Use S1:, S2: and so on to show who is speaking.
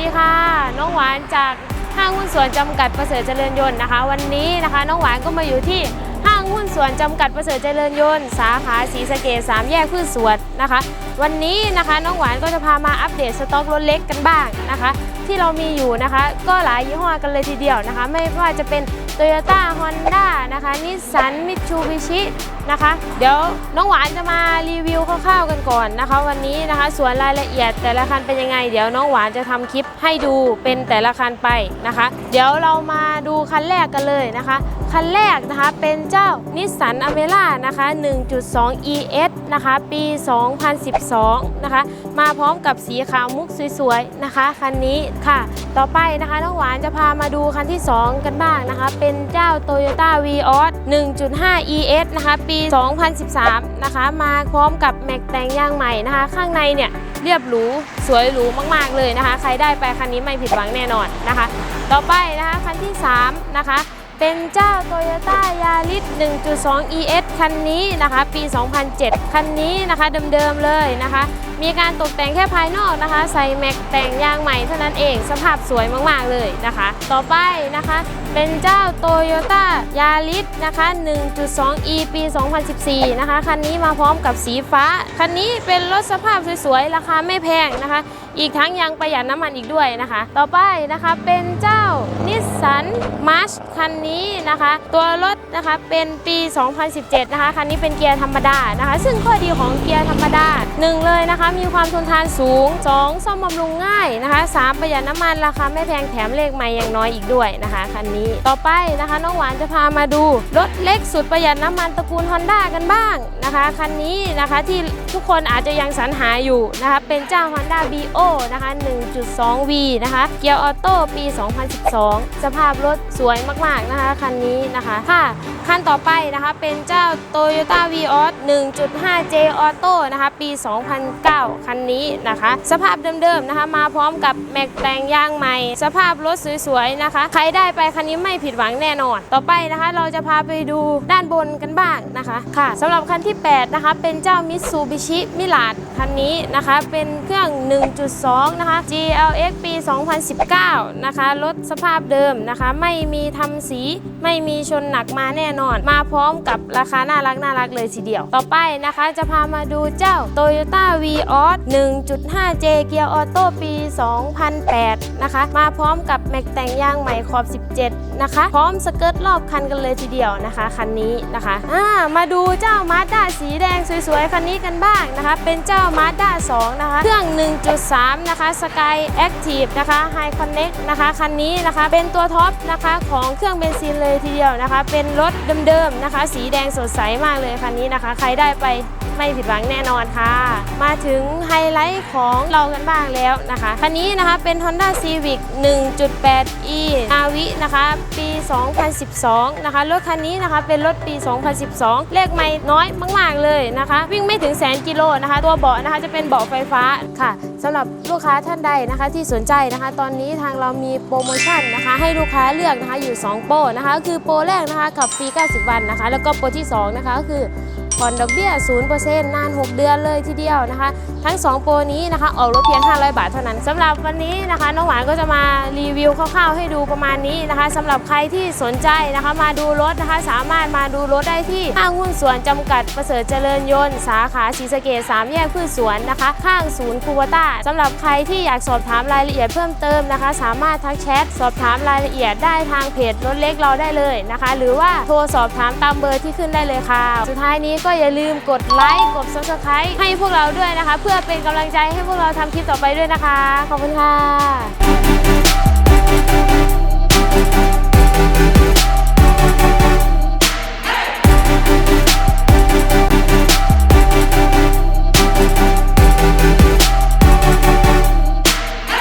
S1: วัสดีค่ะ น้องหวานจากห้างหุ้นส่วนจำกัดประเสริฐเจริญยนต์นะคะ วันนี้นะคะน้องหวานก็มาอยู่ที่ห้างหุ้นส่วนจำกัดประเสริฐเจริญยนต์สาขาศรีสะเกดสามแยกพืชสวนนะคะ วันนี้นะคะน้องหวานก็จะพามาอัปเดตสต็อกรถเล็กกันบ้างนะคะ ที่เรามีอยู่นะคะ ก็หลายยี่ห้อกันเลยทีเดียวนะคะ ไม่ว่าจะเป็น Toyota Honda นะคะนิสสันมิตซูบิชินะคะเดี๋ยวน้องหวานจะมารีวิวคร่าวๆกันก่อนนะคะ วันนี้นะคะส่วนรายละเอียดแต่ละคันเป็นยังไง เดี๋ยวน้องหวานจะทำคลิปให้ดูเป็นแต่ละคันไปนะคะ เดี๋ยวเรามาดูคันแรกกันเลยนะคะ คันแรกนะคะเป็นเจ้านิสสันอเมร่านะคะ1.2 ES นะคะปี 2012นะคะมาพร้อมกับสีขาวมุกสวยๆนะคะคันนี้ค่ะ ต่อไปนะคะน้องหวานจะพามาดูคันที่ 2 กันบ้างนะคะเป็นเจ้า Toyota v ีออส1.5 ES นะคะ ปี 2013 นะคะ มาพร้อมกับแม็กแต่งยางใหม่นะคะ ข้างในเนี่ยเรียบหรู สวยหรูมาก ๆ เลยนะคะ ใครได้ไปคันนี้ไม่ผิดหวังแน่นอนนะคะ ต่อไปนะคะ คันที่ 3 นะคะ เป็นเจ้า Toyota Yaris 1.2 ES คันนี้นะคะ ปี 2007 คันนี้นะคะเดิมๆเลยนะคะ มีการตกแต่งแค่ภายนอกนะคะ ใส่แม็กแต่งยางใหม่เท่านั้นเองสภาพสวยมากๆเลยนะคะ ต่อไปนะคะ เป็นเจ้า Toyota Yaris นะคะ 1.2 E ปี 2014 นะคะ คันนี้มาพร้อมกับสีฟ้า คันนี้เป็นรถสภาพสวยๆ ราคาไม่แพงนะคะ อีกทั้งยังประหยัดน้ำมันอีกด้วยนะคะ ต่อไปนะคะเป็นเจ้านิสสันมาร์ชคันนี้นะคะ ตัวรถนะคะเป็นปี 2017 นะคะคันนี้เป็นเกียร์ธรรมดานะคะ ซึ่งข้อดีของเกียร์ธรรมดา1เลยนะคะ มีความทนทานสูง 2 ซ่อมบำรุงง่ายนะคะ3ประหยัดน้ำมันราคาไม่แพงแถมเลขใหม่อย่างน้อยอีกด้วยนะคะคันนี้ต่อไปนะคะน้องหวานจะพามาดูรถเล็กสุดประหยัดน้ำมันตระกูล Honda กันบ้างนะคะคันนี้นะคะที่ทุกคนอาจจะยังสรรหาอยู่นะคะเป็นเจ้า Honda BO นะคะ 1.2V นะคะเกียร์ออโต้ปี 2012 สภาพรถสวยมากๆนะคะนะคะคันนี้นะคะค่ะคันต่อไปนะคะเป็นเจ้า Toyota Vios 1.5J Auto นะคะปี 2009 คันนี้นะคะ สภาพเดิมๆนะคะ มาพร้อมกับแม็กแต่งยางใหม่ สภาพรถสวยๆนะคะ ใครได้ไปคันนี้ไม่ผิดหวังแน่นอน ต่อไปนะคะ เราจะพาไปดูด้านบนกันบ้างนะคะค่ะสำหรับคันที่ 8 นะคะ เป็นเจ้า Mitsubishi Mirage คันนี้นะคะเป็นเครื่อง 1.2 นะคะ GLX ปี 2019 นะคะรถสภาพเดิมนะคะ ไม่มีทำสีไม่มีชนหนักมาแน่นอน มาพร้อมกับราคาน่ารักน่ารักเลยทีเดียว ต่อไปนะคะจะพามาดูเจ้า Toyota Vios 1.5J เกียร์ออโต้ปี 2008 นะคะ มาพร้อมกับแม็กแต่งยางใหม่ขอบ 17 นะคะ พร้อมสเกิร์ตรอบคันกันเลยทีเดียวนะคะ คันนี้นะคะอ่ามาดูเจ้า Mazda สีแดงสวยๆ คันนี้กันบ้างนะคะ เป็นเจ้า Mazda 2 นะคะ เครื่อง 1.3 นะคะ Sky Active นะคะ High Connect นะคะ คันนี้นะคะ เป็นตัวท็อปนะคะของเครื่องเบนซินเลยทีเดียวนะคะ เป็นรถเดิมๆนะคะ สีแดงสดใสมากเลยคันนี้นะคะ ใครได้ไป ไม่ผิดหวังแน่นอนค่ะ มาถึงไฮไลท์ของเรากันบ้างแล้วนะคะคันนี้นะคะเป็น Honda Civic 1.8e Navi นะคะปี 2012 นะคะรถคันนี้นะคะเป็นรถปี 2012 เลขไม่น้อยมากๆเลยนะคะ วิ่งไม่ถึงแสนกิโลนะคะ ตัวเบาะนะคะจะเป็นเบาะไฟฟ้าค่ะสำหรับลูกค้าท่านใดนะคะที่สนใจนะคะ ตอนนี้ทางเรามีโปรโมชั่นนะคะ ให้ลูกค้าเลือกนะคะอยู่ 2 โปรนะคะก็คือโปรแรกนะคะขับฟรี 90 วันนะคะ แล้วก็โปรที่ 2 นะคะก็คือ ผ่อนดอกเบี้ย 0%นาน 6 เดือนเลยทีเดียวนะคะ ทั้ง 2 โปรนี้นะคะ ออกรถเพียง 500 บาทเท่านั้นสำหรับวันนี้นะคะ น้องหวานก็จะมารีวิวคร่าวๆให้ดูประมาณนี้นะคะสำหรับใครที่สนใจนะคะมาดูรถนะคะ สามารถมาดูรถได้ที่ห้างหุ้นส่วนจำกัดประเสริฐเจริญยนต์ สาขาศรีสะเกษ3แยกพืชสวนนะคะ ข้างศูนย์คูวต้าสำหรับใครที่อยากสอบถามรายละเอียดเพิ่มเติมนะคะ สามารถทักแชทสอบถามรายละเอียดได้ทางเพจรถเล็กเราได้เลยนะคะ หรือว่าโทรสอบถามตามเบอร์ที่ขึ้นได้เลยค่ะ สุดท้ายนี้ก็ก็อย่าลืมกดไลค์กด subscribe ให้พวกเราด้วยนะคะ เพื่อเป็นกำลังใจให้พวกเราทำคลิปต่อไปด้วยนะคะ ขอบคุณค่ะ